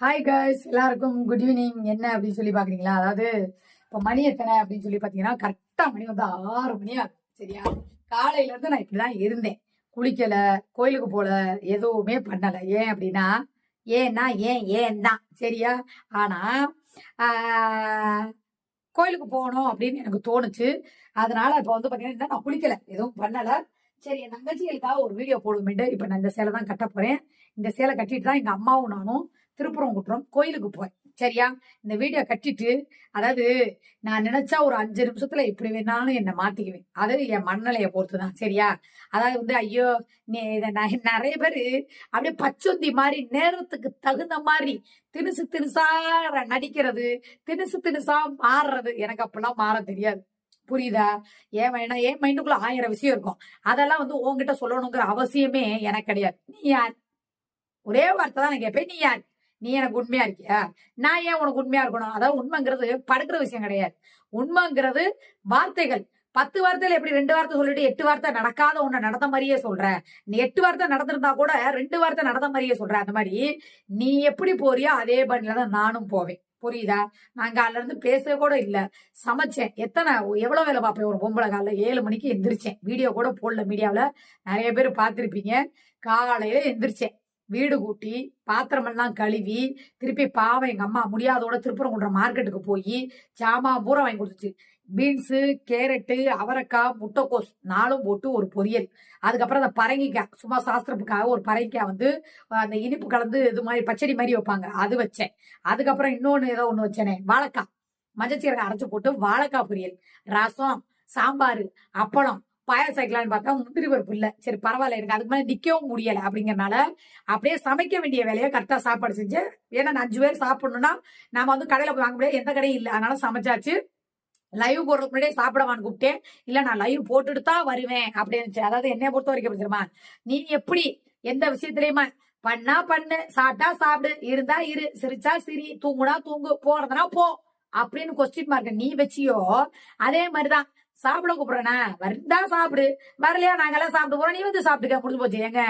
Hi guys எல்லாருக்கும் good evening என்ன அப்படின்னு சொல்லி பாக்குறீங்களா அதாவது இப்போ மணி எத்தனை அப்படின்னு சொல்லி பாத்தீங்கன்னா கரெக்டா மணி வந்து ஆறு மணி ஆகும் சரியா? காலையில இருந்து நான் இப்படிதான் இருந்தேன். குளிக்கல கோயிலுக்கு போல எதுவுமே பண்ணல. ஏன் அப்படின்னா ஏன்னா ஏன் ஏன் தான் சரியா? ஆனா கோயிலுக்கு போகணும் அப்படின்னு எனக்கு தோணுச்சு. அதனால இப்போ வந்து பாத்தீங்கன்னா நான் குளிக்கல எதுவும் பண்ணல. சரி என் தங்கச்சிகளுக்காக ஒரு வீடியோ போடுவேன்ட்டு இப்போ நான் இந்த சேலை தான் கட்ட போறேன். இந்த சேலை கட்டிட்டு தான் எங்க அம்மாவும் நானும் திருப்புறம் குட்டுறோம் கோயிலுக்கு போய் சரியா? இந்த வீடியோ கட்டிட்டு அதாவது நான் நினைச்சா ஒரு அஞ்சு நிமிஷத்துல எப்படி வேணாலும் என்னை மாத்திக்குவேன். அது என் மண்ணலையை பொறுத்து தான் சரியா? அதாவது வந்து ஐயோ நீ இதை நிறைய பேர் அப்படியே பச்சொந்தி மாதிரி நேரத்துக்கு தகுந்த மாதிரி தினுசு தினுசா நடிக்கிறது தினுசு தினுசா மாறுறது. எனக்கு அப்பெல்லாம் மாற தெரியாது. புரியுதா? ஏன் வேணா ஏன் மைண்டுக்குள்ள ஆயிரம் விஷயம் இருக்கும். அதெல்லாம் வந்து உன்கிட்ட சொல்லணுங்கிற அவசியமே எனக்கு கிடையாது. நீ யார்? ஒரே வார்த்தை தான் நான் கேட்பேன். நீ யார்? நீ எனக்கு உண்மையா இருக்கியா? நான் ஏன் உனக்கு உண்மையா இருக்கணும்? அதாவது உண்மைங்கிறது படுக்கிற விஷயம் கிடையாது. உண்மைங்கிறது வார்த்தைகள். பத்து வார்த்தையில எப்படி ரெண்டு வார்த்தை சொல்லிட்டு எட்டு வார்த்தை நடக்காத ஒண்ணு நடந்த மாதிரியே சொல்ற. நீ எட்டு வார்த்தை நடந்திருந்தா கூட ரெண்டு வார்த்தை நடந்த மாதிரியே சொல்ற. அந்த மாதிரி நீ எப்படி போறியோ அதே பண்ணில தான் நானும் போவேன். புரியுதா? நான் காலைல இருந்து பேச கூட இல்ல. சமைச்சேன். எத்தனை எவ்வளவு வேலை பார்ப்பேன்? ஒரு பொம்பளை காலைல ஏழு மணிக்கு எந்திரிச்சேன். வீடியோ கூட போடல. மீடியாவில நிறைய பேர் பார்த்திருப்பீங்க. காலையில எந்திரிச்சேன். வீடு கூட்டி பாத்திரமெல்லாம் கழுவி திருப்பி பாவம் எங்கள் அம்மா முடியாதோட திருப்பரங்குன்ற மார்க்கெட்டுக்கு போய் ஜாமான் பூரா வாங்கி கொடுத்துச்சு. பீன்ஸு கேரட்டு அவரைக்காய் முட்டைக்கோஸ் நாலும் போட்டு ஒரு பொரியல். அதுக்கப்புறம் அந்த பரங்கிக்காய் சும்மா சாஸ்திரப்புக்காக ஒரு பரங்கிக்காய் வந்து அந்த இனிப்பு கலந்து இது மாதிரி பச்சடி மாதிரி வைப்பாங்க. அது வச்சேன். அதுக்கப்புறம் இன்னொன்று ஏதோ ஒன்று வச்சேனே வாழைக்காய். மஞ்சச்சீரகம் அரைச்சி போட்டு வாழைக்காய் பொரியல். ரசம் சாம்பார் அப்பளம் பாயாசம் வைக்கலாம்னு பார்த்தா முந்திரி பருப்பு இல்ல. சரி பரவாயில்ல எனக்கு அதுக்கு மேலே நிக்கவும் முடியல அப்படிங்கறனால அப்படியே சமைக்க வேண்டிய வேலையை கரெக்டா சாப்பாடு செஞ்சு ஏன்னா அஞ்சு பேர் சாப்பிடணும்னா நாம வந்து கடையில போய் வாங்க முடியாது. எந்த கடையும் இல்லை. அதனால சமைச்சாச்சு. லைவ் போடுறதுக்கு முன்னாடியே சாப்பிடவான்னு கூப்பிட்டேன். இல்ல நான் லைவ் போட்டுட்டு தான் வருவேன் அப்படின்னு அதாவது என்னை பொறுத்த வரைக்கும் தெரியுமா? நீ எப்படி எந்த விஷயத்துலயுமா பண்ணா பண்ணு சாப்பிட்டா சாப்பிடு இருந்தா இரு சிரிச்சா சிரி தூங்குனா தூங்கு போறதுனா போ அப்படின்னு கொஸ்டின் மார்க் நீ வச்சியோ அதே மாதிரிதான். சாப்பிட கூப்பிடுறேனா. வந்தா சாப்பிடு. வரலையா? நாங்கெல்லாம் சாப்பிட்டு போறோம். நீ வந்து சாப்பிட்டுக்க. முடிஞ்சு போச்சு. ஏங்க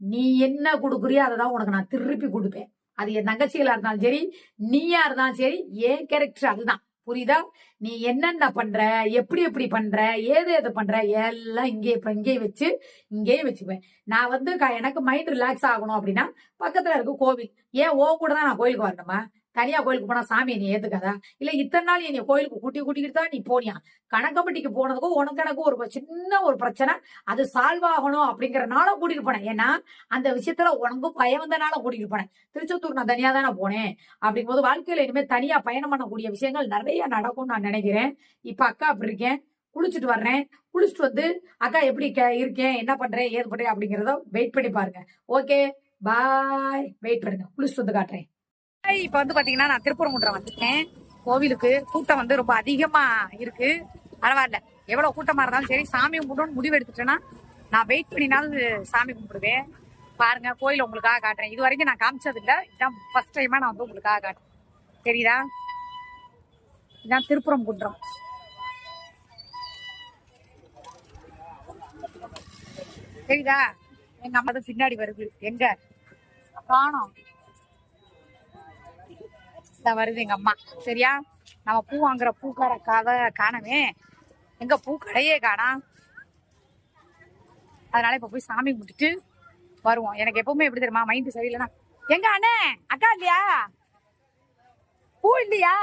நீ என்ன கொடுக்குறியோ அதை தான் உனக்கு நான் திருப்பி கொடுப்பேன். அது என் தங்கச்சிகளா இருந்தாலும் சரி நீயா இருந்தாலும் சரி ஏன் கேரக்டர் அதுதான். புரியுதா? நீ என்னென்ன பண்ற? எப்படி எப்படி பண்ற? ஏது எது பண்ற? எல்லாம் இங்கே இப்ப இங்கேயே வச்சு இங்கேயே வச்சுக்குவேன் நான் வந்து க- எனக்கு மைண்ட் ரிலாக்ஸ் ஆகணும் அப்படின்னா பக்கத்துல இருக்க கோவில். ஏன் ஓ கூட தான் நான் கோயிலுக்கு வரணுமா? தனியா கோயிலுக்கு போனா சாமி நீ ஏத்துக்காதா? இல்ல இத்தனை நாள் என்னை கோயிலுக்கு கூட்டி கூட்டிக்கிட்டு தான் நீ போனியா? கணக்கம்பட்டிக்கு போனதுக்கும் உனக்கு எனக்கு ஒரு சின்ன ஒரு பிரச்சனை. அது சால்வ் ஆகணும் அப்படிங்கறனால கூட்டிட்டு போனேன். ஏன்னா அந்த விஷயத்துல உனக்கும் பயம் வந்தனால கூட்டிட்டு போனேன். திருச்செந்தூர் நான் தனியா தானே போனேன். அப்படிங்கும்போது வாழ்க்கையில இனிமே தனியா பயணம் பண்ணக்கூடிய விஷயங்கள் நிறைய நடக்கும்னு நான் நினைக்கிறேன். இப்ப அக்கா அப்படி இருக்கேன். குளிச்சுட்டு வர்றேன். குளிச்சுட்டு வந்து அக்கா எப்படி க- இருக்கேன். என்ன பண்றேன் ஏது பண்றேன் அப்படிங்கிறத வெயிட் பண்ணி பாருங்க. ஓகே பாய் வெயிட் பண்ணுங்க. குளிச்சுட்டு வந்து காட்டுறேன். இப்ப வந்து பாத்தீங்கன்னா நான் திருப்பரங்குன்றம் வந்துட்டேன். கோவிலுக்கு கூட்டம் வந்து ரொம்ப அதிகமா இருக்கு. பரவாயில்ல. எவ்வளவு கூட்டமா இருந்தாலும் சரி சாமி கும்பிடணும்னு முடிவு எடுத்துட்டேன்னா நான் வெயிட் பண்ணினாலும் சாமி கும்பிடுவேன். பாருங்க கோயில் உங்களுக்காக காட்டுறேன். இது வரைக்கும் நான் காமிச்சது இல்லை இதான் ஃபர்ஸ்ட் டைமா நான் வந்து உங்களுக்காக காட்டுறேன். தெரியுதா? இதான் திருப்புறம் குன்றம் தெரியுதா? எங்க அம்மா தான் பின்னாடி வருது. எங்க? காணோம். தான் வருது எங்க அம்மா. சரியா? நம்ம பூ வாங்குற பூக்கார கதை காணவே எங்க பூ கடையே காணா. அதனால இப்ப போய் சாமி கும்பிட்டுட்டு வருவோம். எனக்கு எப்பவுமே எப்படி தெரியுமா மைண்ட் சரியில்லைனா எங்க அண்ணே அக்கா இல்லையா? பூ இல்லையா?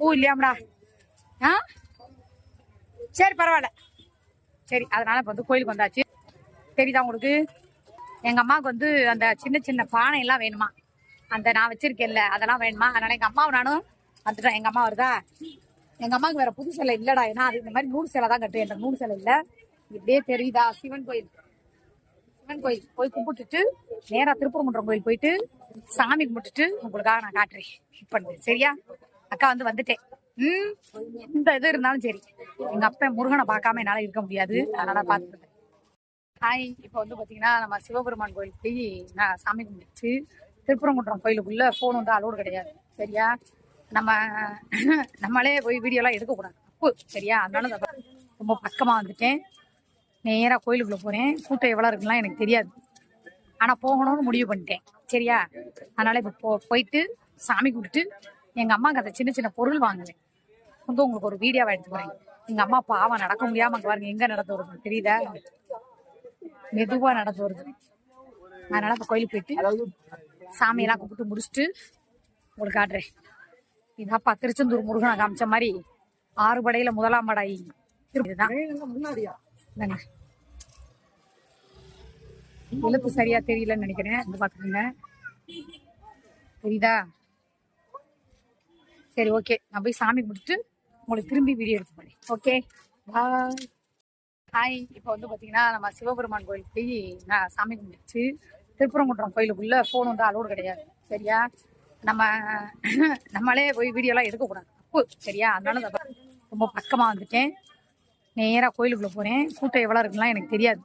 பூ இல்லையாம்டா. ஆ? சரி பரவாயில்ல. சரி அதனால இப்ப வந்து கோயிலுக்கு வந்தாச்சு. தெரியுதா உங்களுக்கு? எங்க அம்மாவுக்கு வந்து அந்த சின்ன சின்ன பானை எல்லாம் வேணுமா? அந்த நான் வச்சிருக்கேன்ல அதெல்லாம் வேணுமா? அதனால எங்க அம்மாவும் நானும் வந்துட்டேன் எங்க அம்மா வருதா? எங்க அம்மாவுக்கு வேற புது சிலை இல்லடா. ஏன்னா அது இந்த மாதிரி நூறு சிலை தான் கட்டு என்ற நூறு சிலை இல்ல. இப்படியே தெரியுதா? சிவன் கோயில். சிவன் கோயில். போய் கும்பிட்டுட்டு நேரா திருப்பரங்குன்றம் கோயில் போயிட்டு சாமி கும்பிட்டுட்டு உங்களுக்காக நான் காட்டுறேன். ஹிட் சரியா? அக்கா வந்து வந்துட்டேன். ம்? எந்த இது இருந்தாலும் சரி. எங்க அப்பா முருகனை பார்க்காம என்னால இருக்க முடியாது. அதனால பார்த்துருக்கேன் ஹாய் இப்போ வந்து பார்த்தீங்கன்னா நம்ம சிவபெருமான் கோயில் போய் நான் சாமி கும்பிடுச்சு திருப்பரங்குன்றம் கோயிலுக்குள்ள ஃபோன் வந்து அலோடு கிடையாது. சரியா? நம்ம நம்மளே போய் வீடியோலாம் எடுக்கக்கூடாது தப்பு சரியா? அதனால ரொம்ப பக்கமாக வந்துட்டேன். நேராக கோயிலுக்குள்ளே போகிறேன் கூட்டம் எவ்வளோ இருக்குலாம் எனக்கு தெரியாது. ஆனால் போகணும்னு முடிவு பண்ணிட்டேன். சரியா? அதனால இப்போ போ போயிட்டு சாமி கும்பிட்டு எங்கள் அம்மாக்கு அந்த சின்ன சின்ன பொருள் வாங்குவேன். வந்து உங்களுக்கு ஒரு வீடியோவை எடுத்து போகிறேன் எங்கள் அம்மா பாவம் நடக்க முடியாமல் பாருங்க எங்கே நடந்து வருது தெரியுதா? மெதுவா நடந்து வருது. அதனால இப்ப கோயிலுக்கு போயிட்டு சாமியெல்லாம் கும்பிட்டு முடிச்சுட்டு உங்களுக்கு காட்டுறேன். இதாப்பா திருச்செந்தூர் முருகனை காமிச்ச மாதிரி ஆறு படையில முதலாம் படை இதுதான். எழுத்து சரியா தெரியலன்னு நினைக்கிறேன். இந்த பாத்துக்கோங்க. தெரியுதா சரி ஓகே நான் போய் சாமி கும்பிட்டுட்டு உங்களுக்கு திரும்பி வீடியோ எடுத்து போறேன். ஓகே பாய் ஹாய் இப்போ வந்து பார்த்தீங்கன்னா நம்ம சிவபெருமான் கோயில் போய் நான் சாமி கும்பிடுச்சு திருப்பரங்குன்றம் கோயிலுக்குள்ள ஃபோன் வந்து அலோடு கிடையாது. சரியா? நம்ம நம்மளே போய் வீடியோலாம் எடுக்கக்கூடாது. தப்பு சரியா? அதனால ரொம்ப பக்கமாக வந்துட்டேன். நேராக கோயிலுக்குள்ளே போகிறேன் கூட்டம் எவ்வளோ இருக்குலாம் எனக்கு தெரியாது.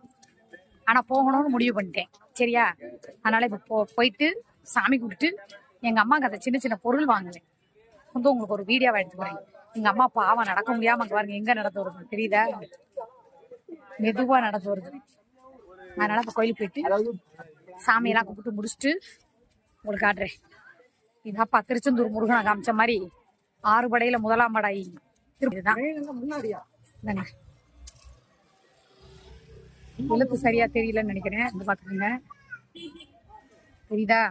ஆனால் போகணும்னு முடிவு பண்ணிட்டேன். சரியா? அதனால் இப்போ போ போயிட்டு சாமி கும்பிட்டு எங்கள் அம்மாவுக்கு அந்த சின்ன சின்ன பொருள் வாங்கினேன் வந்து உங்களுக்கு ஒரு வீடியோவை எடுத்து போகிறேன் எங்கள் அம்மா பாவம் நடக்க முடியாமல் பாருங்க எங்கே நடத்த வருது தெரியுதா? மெதுவா நடந்து வருது. அதனால இப்ப கோயிலுக்கு போயிட்டு சாமியெல்லாம் கும்பிட்டு முடிச்சுட்டு உங்களுக்கு காட்டுறேன். இதாப்பா திருச்செந்தூர் முருகனை காமிச்ச மாதிரி ஆறு படையில முதலாம் படை இதுதான். எழுத்து சரியா தெரியலன்னு நினைக்கிறேன். இது பார்த்துக்கோங்க. தெரியுதா?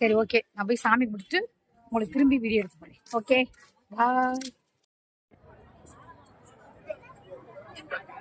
சரி ஓகே நான் போய் சாமி கும்பிட்டுட்டு உங்களுக்கு திரும்பி வீடியோ எடுத்து போறேன். Okay bye